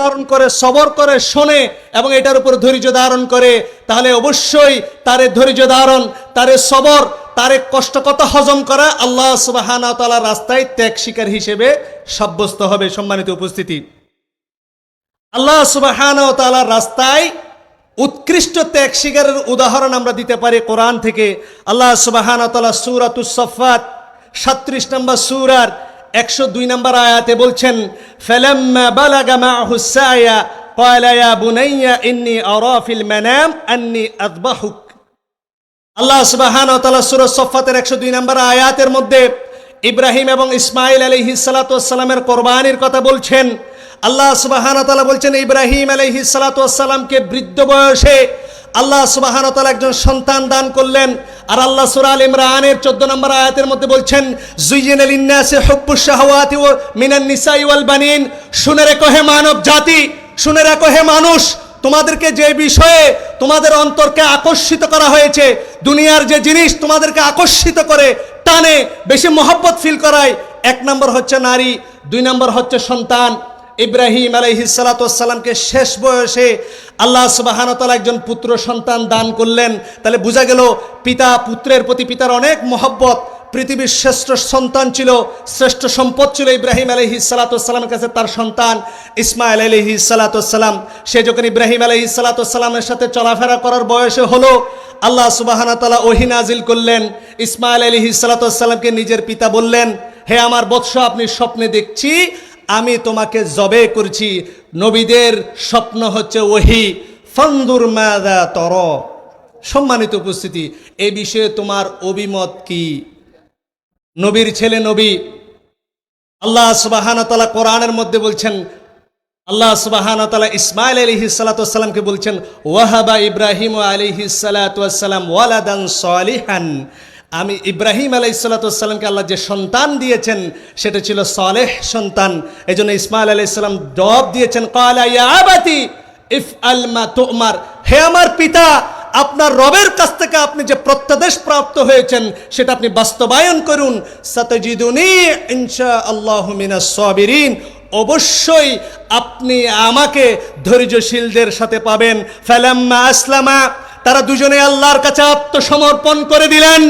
ধারণ করে, সবর করে, শোনে এবং এটার উপর ধৈর্য ধারণ করে, তাহলে অবশ্যই তারে ধৈর্য ধারণ, তারে সবর, তারে কষ্ট কত হজম করা আল্লাহ সুবাহানা তালার রাস্তায় ত্যাগ শিকার হিসেবে সাব্যস্ত হবে সম্মানিত উপস্থিতি। আল্লাহ সুবাহানা তালার রাস্তায় উৎকৃষ্ট ত্যাগ শিকারের উদাহরণ আমরা দিতে পারি কোরআন থেকে। আল্লাহ সুবাহানা তালা সুরাতুসফাত সাত্রিশ নম্বর সুরার একশো দুই নম্বর আয়াতে বলছেন বুনাইয়া ইন্নি আন্নি আল্লাহ সুর একশো দুই নম্বর আয়াতের মধ্যে ইব্রাহিম এবং ইসমাইল আলী হিসালাতামের কোরবানির কথা বলছেন। আল্লাহ সুবাহ বলছেন, ইব্রাহিম আলী হিসালাতামকে বৃদ্ধ বয়সে আল্লাহ সুবাহান তালা একজন সন্তান দান করলেন। আর আল্লাহ সুরা আল ইমরানের চোদ্দ নম্বর আয়াতের মধ্যে বলছেন জুইন আল ইন্নাসে হব্বু শাহওয়াতি ও মিনান নিসাই ওয়াল বানিন। শুনে রেখো হে মানব জাতি, শুনে রাখো হে মানুষ, তোমাদেরকে যে বিষয়ে তোমাদের অন্তরকে আকর্ষিত করা হয়েছে, দুনিয়ার যে জিনিস তোমাদেরকে আকর্ষিত করে, টানে, বেশি মহব্বত ফিল করায়, এক নম্বর হচ্ছে নারী, দুই নম্বর হচ্ছে সন্তান। ইব্রাহিম আলহিসালাতামকে শেষ বয়সে আল্লাহ সুবাহানতালা একজন পুত্র সন্তান দান করলেন। তাহলে বোঝা গেল পিতা পুত্রের প্রতি পিতার অনেক মহব্বত। পৃথিবীর শ্রেষ্ঠ সন্তান ছিল, শ্রেষ্ঠ সম্পদ ছিল ইব্রাহিম আলহি সালাতামের কাছে তার সন্তান ইসমাইল আলহি সালাতাম সে যখন ইব্রাহিম আলহি সালাতামের সাথে চলাফেরা করার বয়সে হলো, আল্লাহ সুবাহানা তালা ওহিনাজিল করলেন। ইসমাইল আলহি সালাতামকে নিজের পিতা বললেন, হে আমার বৎস, আপনি স্বপ্নে দেখছি আমি তোমাকে জবে করছি। নবীদের স্বপ্ন হচ্ছে ওহি। ফন্দুর মাদা তর। সম্মানিত উপস্থিতি, এ বিষয়ে তোমার অভিমত কি? নবীর ছেলে নবী, আল্লাহ সুবাহানতালা কোরআনের মধ্যে বলছেন, আল্লাহ সুবাহানতালা ইসমাইল আলহি সালাতামকে বলছেন, ওয়াহাবা ইব্রাহিম আলিহি সালাতাম ওয়ালাদান সালিহান। আমি ইব্রাহিম আলাই সাল্লাতামকে আল্লাহ যে সন্তান দিয়েছেন, সেটা ছিল সলেহ সন্তান। এই জন্য ইসমাইল আলাইসাল্লাম জবাব দিয়েছেন কালাইয়াবাতি ইফ আলমা তোমার। হে আমার পিতা, আপনার রবের কাছ থেকে আপনি যে প্রত্যাদেশ প্রাপ্ত হয়েছেন, সেটা আপনি বাস্তবায়ন করুন। সতজিদুনি আল্লাহ সাবিরিন। অবশ্যই আপনি আমাকে ধৈর্যশীলদের সাথে পাবেন। ফালাম্মা আসলামা, তারা দুজনে আল্লাহর কাছে আত্মসমর্পণ করে দিলেন।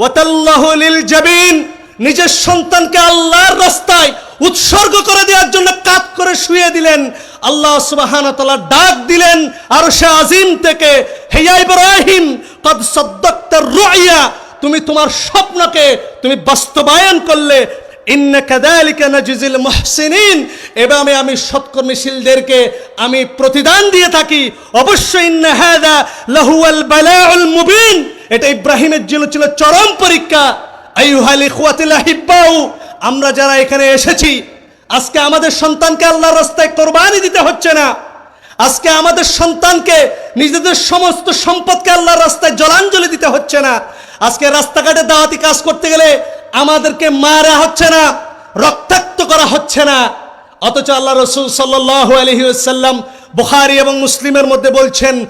ওয়াতাল্লাহুলিল নিজের সন্তানকে আল্লাহর রাস্তায় উৎসর্গ করে দেওয়ার জন্য কাত করে শুয়ে দিলেন। আল্লাহ সুবাহান তালা ডাক দিলেন আর সে আজিম থেকে হেয়া ইব্রাহিম, কদ সদ্দক্তার রুইয়া, তুমি তোমার স্বপ্নকে তুমি বাস্তবায়ন করলে। মুহসিনিন। এভাবে আমি সৎকর্মীশীলদেরকে আমি প্রতিদান দিয়ে থাকি। অবশ্যই, ইন্না হাদা লাহুয়াল বালাউল মুবিন। এটা ইব্রাহিমের জন্য ছিল চরম পরীক্ষা। আমরা যারা এখানে এসেছি, আজকে আমাদের সন্তানকে আল্লাহর রাস্তায় কোরবানি দিতে হচ্ছে না। আজকে আমাদের সন্তানকে, নিজেদের সমস্ত সম্পদকে আল্লাহর রাস্তায় জলাঞ্জলি দিতে হচ্ছে না। আজকে রাস্তাঘাটে দাওয়াতি কাজ করতে গেলে আমাদেরকে মারা হচ্ছে না, রক্তাক্ত করা হচ্ছে না। অথচ আল্লাহ রসুল সাল্লাহ আলহি সাল্লাম বুখারি এবং মুসলিমের মধ্যে বলছেন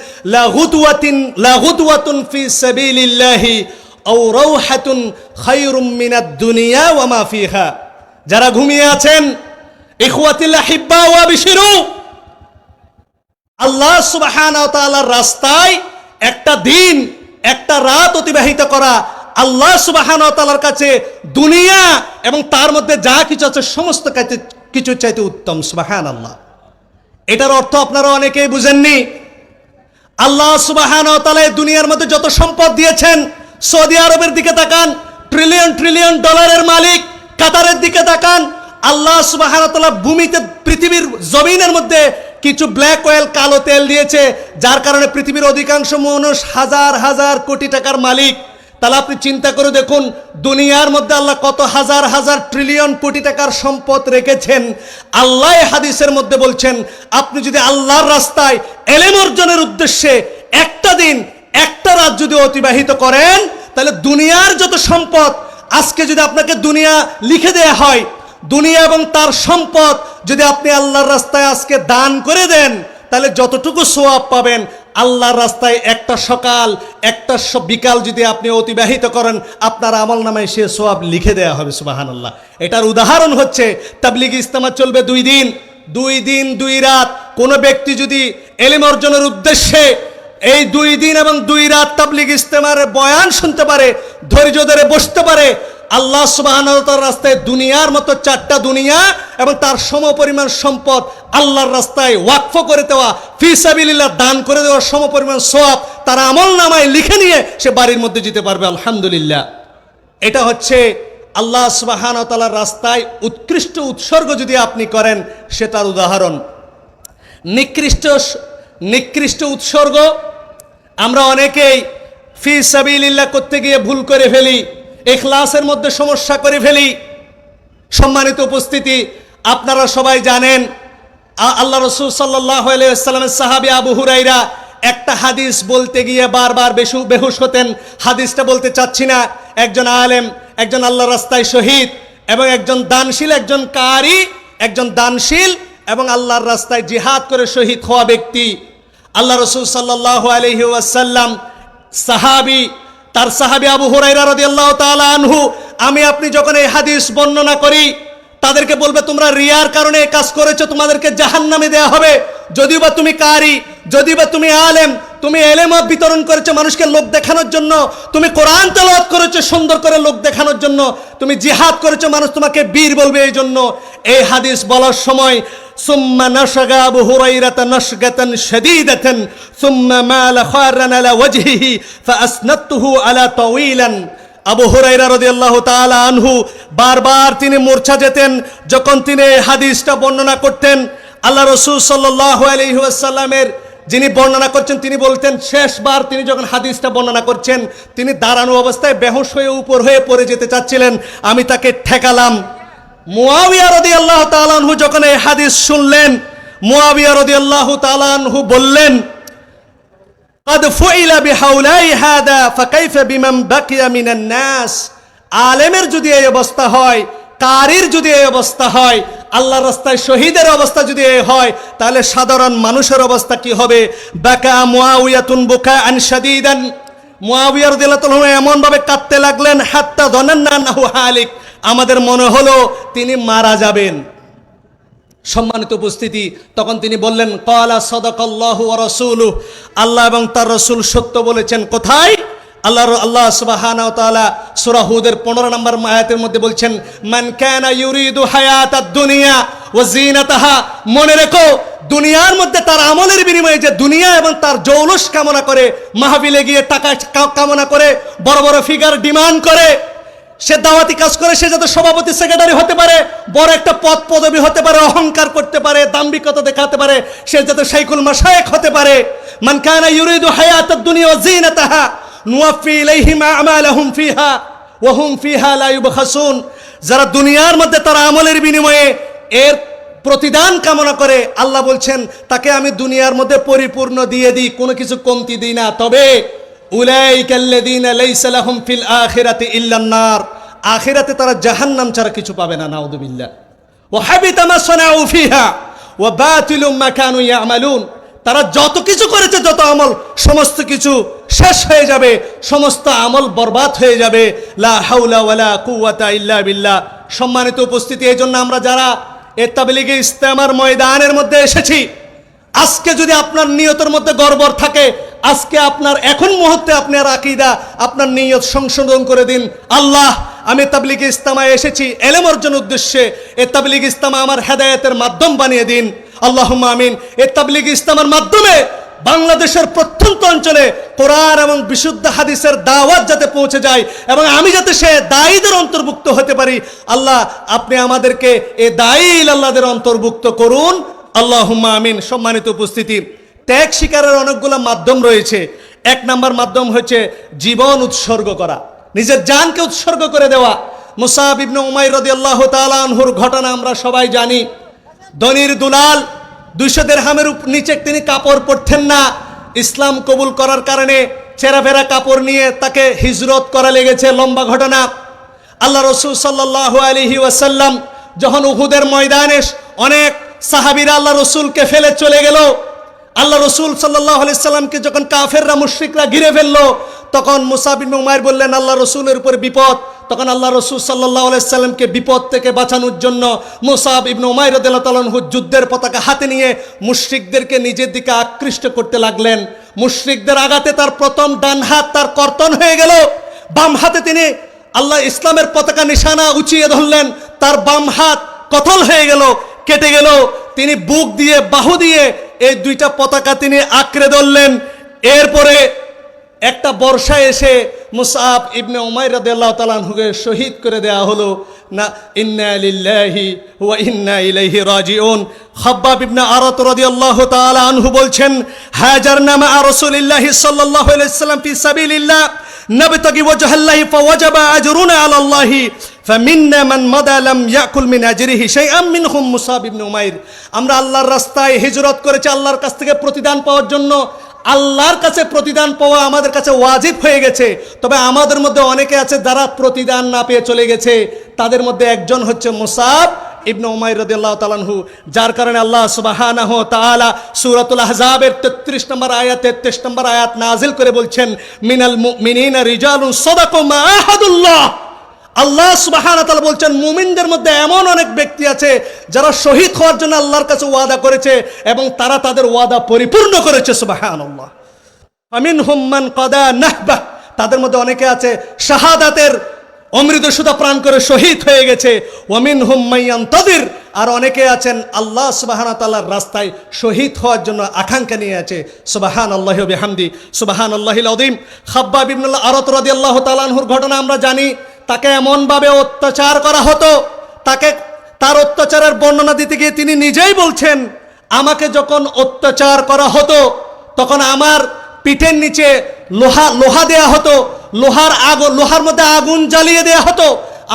ফি দুনিয়া যারা ঘুমিয়ে আছেন বিশিরু আল্লাহ তাআলার রাস্তায় একটা দিন, একটা রাত অতিবাহিত করা আল্লাহ সুবাহান ওয়া তাআলার কাছে দুনিয়া এবং তার মধ্যে যা কিছু আছে, সমস্ত কাছে চাইতে উত্তম, সুবহানাল্লাহ। এটার অর্থ আপনারা অনেকেই বুঝেননি। আল্লাহ সুবাহান দুনিয়ার মধ্যে যত সম্পদ দিয়েছেন, সৌদি আরবের দিকে তাকান ট্রিলিয়ন ট্রিলিয়ন ডলারের মালিক, কাতারের দিকে তাকান, আল্লাহ সুবাহানতালা ভূমিতে পৃথিবীর জমিনের মধ্যে কিছু ব্ল্যাক অয়েল কালো তেল দিয়েছে, যার কারণে পৃথিবীর অধিকাংশ মানুষ হাজার হাজার কোটি টাকার মালিক। তাহলে আপনি চিন্তা করে দেখুন, দুনিয়ার মধ্যে আল্লাহ কত হাজার হাজার ট্রিলিয়ন কোটি টাকার সম্পদ রেখেছেন। আল্লাহ হাদিসের মধ্যে বলছেন, আপনি যদি আল্লাহর রাস্তায় এলেম অর্জনের উদ্দেশ্যে একটা দিন, একটা রাত যদি অতিবাহিত করেন, তাহলে দুনিয়ার যত সম্পদ আজকে যদি আপনাকে দুনিয়া লিখে দেয়া হয়, দুনিয়া এবং তার সম্পদ যদি আপনি আল্লাহর রাস্তায় আজকে দান করে দেন, তাহলে যতটুকু সোয়াব পাবেন আল্লাহর রাস্তায় একটা সকাল, একটা বিকাল যদি আপনি অতিবাহিত করেন, আপনার আমল নামায় সে সোয়াব লিখে দেয়া হবে সুবাহান আল্লাহ এটার উদাহরণ হচ্ছে, তাবলিগ ইস্তেমা চলবে দুই দিন। দুই দিন, দুই রাত। কোনো ব্যক্তি যদি এলিম অর্জনের উদ্দেশ্যে এই দুই দিন এবং দুই রাত তাবলিগ ইস্তেমার বয়ান শুনতে পারে, ধৈর্য ধরে বসতে পারে আল্লাহ সুবাহর রাস্তায় দুনিয়ার মতো চারটা দুনিয়া এবং তার সমপরিমাণ সম্পদ আল্লাহর রাস্তায় ওয়াকফ করে দেওয়া ফিসাবিল্লাহ দান করে দেওয়ার সমপরিমাণ সোয়াব তার আমল নামায় লিখে নিয়ে সে বাড়ির মধ্যে যেতে পারবে, আলহামদুলিল্লাহ। এটা হচ্ছে আল্লাহ সুবাহান তালার রাস্তায় উৎকৃষ্ট উৎসর্গ যদি আপনি করেন, সে তার উদাহরণ। নিকৃষ্ট নিকৃষ্ট উৎসর্গ আমরা অনেকেই ফি সাবিলিল্লাহ করতে গিয়ে ভুল করে ফেলি। এখলাসের মধ্যে সমস্যা করে ফেলি। সম্মানিত উপস্থিতি, আপনারা সবাই জানেন আল্লাহ রসুল সাল্লামের সাহাবি আবু হুরাইরা একটা হাদিস বলতে গিয়ে বারবার বেশু বেহুশ হতেন। হাদিসটা বলতে চাচ্ছি না, একজন আলেম, একজন আল্লাহ রাস্তায় শহীদ এবং একজন দানশীল, একজন কারি, একজন দানশীল এবং আল্লাহর রাস্তায় জিহাদ করে শহীদ হওয়া ব্যক্তি। আল্লাহ রসুল সাল্লাহ আলহি ওয়াসাল্লাম সাহাবি তার সাহাবি আবু হুরাইরা রাদিয়াল্লাহু তাআলা আনহু, আমি আপনি যখন এই হাদিস বর্ণনা করি, তাদেরকে বলবে, তোমরা রিয়ার কারণে কাজ করেছ, তোমাদেরকে জাহান্নামে দেয়া হবে। যদিও বা তুমি কারি যদি বা তুমি আলেম, তুমি এলেম বিতরণ করেছ মানুষকে লোক দেখানোর জন্য, তুমি কোরআন তেলাওয়াত করেছ সুন্দর করে লোক দেখানোর জন্য, তুমি জিহাদ করেছ, মানুষ তোমাকে বীর বলবে এই জন্য এই হাদিস বলার সময় ثم نشغ أبو هريرة نشغة شديدة ثم مال خارا على وجهه فأسندته على طويلا আবু হুরাইরা রাদিয়াল্লাহু তাআলা আনহু বারবার তিনি মূর্ছা যেতেন যখন তিনি এই হাদিসটা বর্ণনা করতেন আল্লাহ রসুল সাল্লাল্লাহু আলাইহি ওয়াসাল্লামের যিনি বর্ণনা করছেন তিনি বলতেন শেষবার তিনি যখন হাদিসটা বর্ণনা করছেন তিনি দাঁড়ানো অবস্থায় বেহুশ হয়ে উপর হয়ে পড়ে যেতে চাচ্ছিলেন আমি তাকে ঠেকালাম মুয়াবিয়া রাদিয়াল্লাহু তাআলা আনহু যখন এই হাদিস শুনলেন মুয়াবিয়া রাদিয়াল্লাহু তাআলা আনহু বললেন قد فعل بحولاي هذا فكيف بمن بقي من الناس আলেমের যদি এই অবস্থা হয় কারির যদি এই অবস্থা হয় আল্লাহর রাস্তায় শহীদের অবস্থা যদি এই হয় তাহলে সাধারণ মানুষের অবস্থা কি হবে বাকা মুআউয়াতুন বুকা আন শাদীদান মুআবিয়া রাদিয়াল্লাহু তাআলা এমন ভাবে কাঁদতে লাগলেন হাত্তা ধনান্না আন্নাহু হালিক আমাদের মনে হলো তিনি মারা যাবেন। সম্মানিত উপস্থিতি, তখন তিনি বললেন, কলা সদকাল্লাহু রসুল আল্লাহ এবং তার রসুল সত্য বলেছেন, কোথায়? আল্লাহ আল্লাহ সুবাহানা তাআলা সূরা হুদের 15 নম্বর মায়াতের মধ্যে বলছেন, মান কানা ইউরিদু হায়াতাদ দুনিয়া ওয়া জিনাতাহা মনে রেখো, দুনিয়ার মধ্যে তার আমলের বিনিময়ে যে দুনিয়া এবং তার জৌলুস কামনা করে, মাহফিলে গিয়ে টাকা কামনা করে, বড় বড় ফিগার ডিমান্ড করে সে দাওয়াতি কাজ করে, সে যাতে সভাপতি সেক্রেটারি হতে পারে, বড় একটা পদ পদবি হতে পারে, অহংকার করতে পারে, দাম্ভিকতা দেখাতে পারে, সে যাতে শাইকুল মাশায়েখ হতে পারে। মান কানা ইউরিদু হায়াতাদ দুনিয়া জিনাতাহা নুওয়াফি ইলাইহিম আমালাহুম ফিহা, ওয়া হুম ফিহা লা ইউবখাসুন। যারা দুনিয়ার মধ্যে তার আমলের বিনিময়ে এর প্রতিদান কামনা করে, আল্লাহ বলছেন, তাকে আমি দুনিয়ার মধ্যে পরিপূর্ণ দিয়ে দিই, কোনো কিছু কমতি দিই না। তবে আখিরাতি ইল্লান নার। আখিরাতে তারা জাহান্নাম ছাড়া কিছু পাবে না মা কানু ইয়ামালুন। তারা যত কিছু করেছে, যত আমল, সমস্ত কিছু শেষ হয়ে যাবে, সমস্ত আমল বরবাদ হয়ে যাবে। লা ইল্লা বিল্লাহ। সম্মানিত উপস্থিতি এই জন্য আমরা যারা এ তাবলিগে ইস্তেমার ময়দানের মধ্যে এসেছি, আজকে যদি আপনার নিয়তের মধ্যে গর্বর থাকে আজকে আপনার এখন মুহূর্তে আপনার আকিদা, আপনার নিয়ত সংশোধন করে দিন। আল্লাহ, আমি তাবলিগ ইস্তামায় এসেছি, এলেম অর্জন উদ্দেশ্যে এ তাবলিগ ইস্তামা আমার হেদায়েতের মাধ্যম বানিয়ে দিন। আল্লাহ আমিন। এ তাবলিগ ইস্তামার মাধ্যমে বাংলাদেশের প্রত্যন্ত অঞ্চলে কোরআন এবং বিশুদ্ধ হাদিসের দাওয়াত যাতে পৌঁছে যায় এবং আমি যাতে সে দায়ীদের অন্তর্ভুক্ত হতে পারি, আল্লাহ, আপনি আমাদেরকে এ দায়ী আল্লাহদের অন্তর্ভুক্ত করুন। আল্লাহ আমিন। সম্মানিত উপস্থিতি। ত্যাগ শিকারের অনেকগুলো মাধ্যম রয়েছে। এক নাম্বার মাধ্যম হচ্ছে জীবন উৎসর্গ করা। নিজের জানকে উৎসর্গ করে দেওয়া। মুসাব ইবনে উমাইর রাদিয়াল্লাহু তাআলা আনহুর ঘটনা আমরা সবাই জানি। ধনির দুলাল দুইশো দেড়হামের নিচে তিনি কাপড় পরতেন না। ইসলাম কবুল করার কারণে চেরাফেরা কাপড় নিয়ে তাকে হিজরত করা লেগেছে। লম্বা ঘটনা। আল্লাহ রসুল সাল্লাহ আলহি ওয়াসাল্লাম যখন উহুদের ময়দানে অনেক সাহাবিরা আল্লাহ রসুলকে ফেলে চলে গেল আল্লাহ রসুল সাল্লাহ সাল্লামকে যখন কাফেররা, মুশ্রিকরা ঘিরে ফেলল, তখন মুসাবিন উমায়ের বললেন, আল্লাহ রসুলের উপর বিপদ। তখন আল্লাহ রসুল সাল্লাহ আলাইসাল্লামকে বিপদ থেকে বাঁচানোর জন্য মুসাব ইবনু উমাই রদিল্লাহ তালাহু যুদ্ধের পতাকা হাতে নিয়ে মুশরিকদেরকে নিজের দিকে আকৃষ্ট করতে লাগলেন। মুশরিকদের আঘাতে তার প্রথম ডান হাত তার কর্তন হয়ে গেল। বাম হাতে তিনি আল্লাহ ইসলামের পতাকা নিশানা উঁচিয়ে ধরলেন। তার বাম হাত কতল হয়ে গেল, কেটে গেল। তিনি বুক দিয়ে বাহু দিয়ে এই দুইটা পতাকা তিনি আঁকড়ে ধরলেন। এরপরে একটা বর্ষা এসে মুসাফ ইবনে উমাই রাদিয়াল্লাহু তালানহুকে শহীদ করে দেয়া হলো। না, ইন্না লিল্লাহি ওয়া ইন্না ইলাইহি রাজিউন। খাব্বাব ইবনে আরত রদি তাআলা আনহু বলছেন, হাজার নামা রাসূলিল্লাহি সাল্লাল্লাহু আলাইহি সাল্লাম ফি সাবিলিল্লাহ, নাবতাগি ওয়াজহাল্লাহি ফাওয়াজাবা আজরুনা আলাল্লাহি। فمنا من مدى لم يأكل من أجره شيئا منهم মুসাব ইবনে উমাইর আমরা আল্লাহর রাস্তায় হিজরত করেছি আল্লাহর কাছ থেকে প্রতিদান পাওয়ার জন্য আল্লাহর কাছে প্রতিদান পাওয়া আমাদের কাছে ওয়াজিব হয়ে গেছে তবে আমাদের মধ্যে অনেকে আছে যারা প্রতিদান না পেয়ে চলে গেছে তাদের মধ্যে একজন হচ্ছে মুসাব ইবনে উমাইর রাদিয়াল্লাহু তাআলাহু যার কারণে আল্লাহ সুবহানাহু ওয়া তাআলা সূরাতুল আহজাবের 33 নম্বর আয়াত 33 নম্বর আয়াত নাজিল করে বলছেন মিনাল মুমিনিনা রিজালুন সাদাকু মা আহাদুল্লাহ আল্লাহ সুবাহান তাআলা বলছেন, মুমিনদের মধ্যে এমন অনেক ব্যক্তি আছে যারা শহীদ হওয়ার জন্য আল্লাহর কাছে ওয়াদা করেছে এবং তারা তাদের ওয়াদা পরিপূর্ণ করেছে সুবাহান আল্লাহ আমিন হুম্মান কদা নাহবা তাদের মধ্যে অনেকে আছে, শাহাদাতের অমৃত সুতা প্রাণ করে শহীদ হয়ে গেছে। ওয়ামিন হুম্মাইয়ান তদির আর অনেকে আছেন, আল্লাহ সুবাহান রাস্তায় শহীদ হওয়ার জন্য আকাঙ্ক্ষা নিয়ে আছে। সুবাহান আল্লাহ বিহামদি সুবাহান আল্লাহিল আদিম খাব্বা বিবনুল্লাহ আরত রাদি আল্লাহ তালানহুর ঘটনা আমরা জানি। তাকে এমনভাবে অত্যাচার করা হতো, তাকে তার অত্যাচারের বর্ণনা দিতে গিয়ে তিনি নিজেই বলছেন, আমাকে যখন অত্যাচার করা হতো, তখন আমার পিঠের নিচে লোহা লোহা দেয়া হতো, লোহার আগুন লোহার মধ্যে আগুন জ্বালিয়ে দেয়া হতো,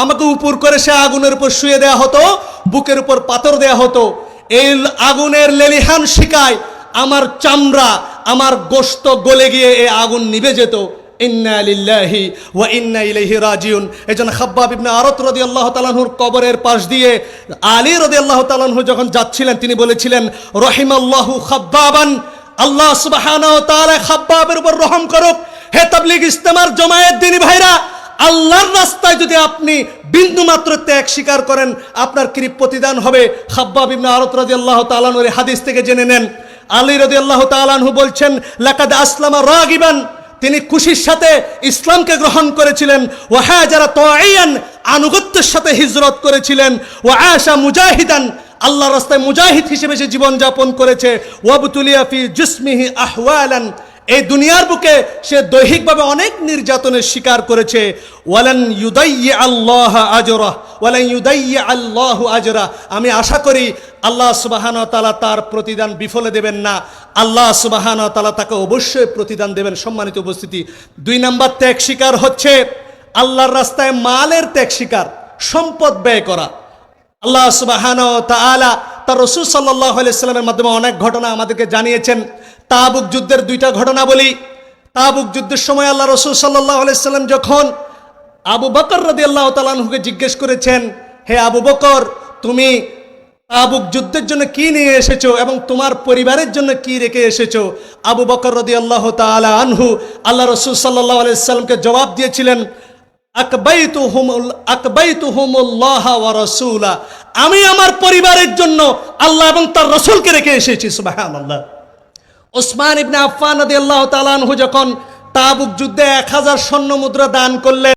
আমাকে উপর করে সে আগুনের উপর শুয়ে দেয়া হতো, বুকের উপর পাথর দেয়া হতো। এই আগুনের লেলিহান শিকায় আমার চামড়া, আমার গোস্ত গলে গিয়ে এই আগুন নিভে যেত। ইন্না ইন্না রাজিউন। ইবনে আরত রাদিয়াল্লাহু তাআলাহুর কবরের পাশ দিয়ে আলী রাদিয়াল্লাহু তাআলাহু যখন যাচ্ছিলেন, তিনি বলেছিলেন আল্লাহ তাআলা রহম করুক। জমায়েত ভাইরা, আল্লাহর রাস্তায় যদি আপনি বিন্দু মাত্র ত্যাগ স্বীকার করেন, আপনার কি প্রতিদান হবে? খাব্বাব ইবনে আরত রাদিয়াল্লাহু তাআলাহুর এই হাদিস থেকে জেনে নেন। আলী রাদিয়াল্লাহু তাআলাহু বলছেন, লাকাদ আসলামা রাগিবান। তিনি খুশির সাথে ইসলামকে গ্রহণ করেছিলেন। ও হ্যাঁ যারা তোয়াইয়ান আনুগত্যের সাথে হিজরত করেছিলেন। ও আশা মুজাহিদান আল্লাহ রাস্তায় মুজাহিদ হিসেবে সে জীবনযাপন করেছে। ওয়াবতুলিয়া ফি জুসমিহি আহওয়ালান, এই দুনিয়ার বুকে সে দৈহিকভাবে অনেক নির্যাতনের শিকার করেছে। ওয়ালান ইউদাইয়া আল্লাহ আজরা, ওয়ালান ইউদাইয়া আল্লাহ আজরা। আমি আশা করি আল্লাহ সুবাহান তালা তার প্রতিদান বিফলে দেবেন না। আল্লাহ সুবাহান তালা তাকে অবশ্যই প্রতিদান দেবেন সম্মানিত উপস্থিতি। দুই নাম্বার ত্যাগ শিকার হচ্ছে আল্লাহর রাস্তায় মালের ত্যাগ শিকার, সম্পদ ব্যয় করা। আল্লাহ সুবাহান তালা তার রসুল সাল্লাহ সাল্লামের মাধ্যমে অনেক ঘটনা আমাদেরকে জানিয়েছেন। তাবুক যুদ্ধের দুইটা ঘটনা বলি। তাবুক যুদ্ধের সময় আল্লাহ রসুল সাল্লাহ সাল্লাম যখন আবু বকর রদি আল্লাহ তালাহুকে জিজ্ঞেস করেছেন, হে আবু বকর, তুমি তাবুক যুদ্ধের জন্য কি নিয়ে এসেছ এবং তোমার পরিবারের জন্য কি রেখে এসেছ? আবু বকর রদি আল্লাহ তালা আনহু আল্লাহ রসুল সাল্লাহ সাল্লামকে জবাব দিয়েছিলেন আমি আমার পরিবারের জন্য আল্লাহ এবং তার রসুলকে রেখে এসেছি সুবাহান আল্লাহ ওসমান ইবনে আফফান আল্লাহ তালানহু যখন তাবুক যুদ্ধে এক হাজার স্বর্ণ মুদ্রা দান করলেন